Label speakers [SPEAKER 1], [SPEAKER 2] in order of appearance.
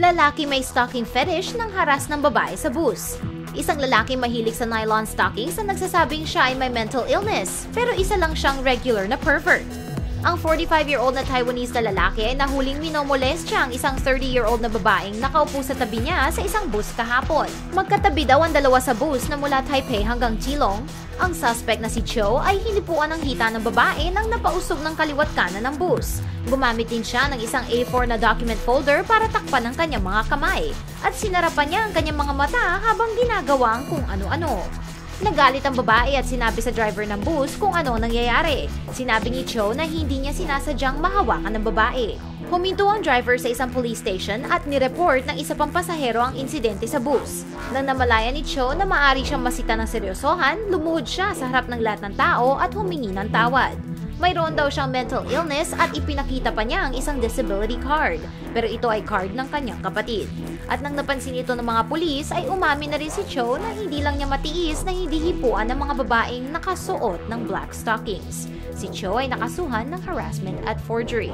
[SPEAKER 1] Lalaki may stocking fetish ng haras ng babae sa bus. Isang lalaki mahilig sa nylon stockings na nagsasabing siya ay may mental illness, pero isa lang siyang regular na pervert. Ang 45-year-old na Taiwanese na lalaki ay nahuling minomolestya ang isang 30-year-old na babaeng nakaupo sa tabi niya sa isang bus kahapon. Magkatabi daw ang dalawa sa bus na mula Taipei hanggang Geelong. Ang suspect na si Cho ay hinipuan ng hita ng babae nang napausog ng kaliwat kanan ng bus. Gumamit din siya ng isang A4 na document folder para takpan ang kanyang mga kamay at sinarapan niya ang kanyang mga mata habang ginagawa ang kung ano-ano. Nagalit ang babae at sinabi sa driver ng bus kung ano ang nangyayari. Sinabi ni Cho na hindi niya sinasadyang mahawakan ng babae. Huminto ang driver sa isang police station at nireport ng isa pang pasahero ang insidente sa bus. Nang namalaya ni Cho na maari siyang masita ng seryosohan, lumuhod siya sa harap ng lahat ng tao at humingi ng tawad. Mayroon daw siyang mental illness at ipinakita pa niya ang isang disability card. Pero ito ay card ng kanyang kapatid. At nang napansin ito ng mga pulis ay umamin na rin si Cho na hindi lang niya matiis na hindi hipuan ng mga babaeng nakasuot ng black stockings. Si Cho ay nakasuhan ng harassment at forgery.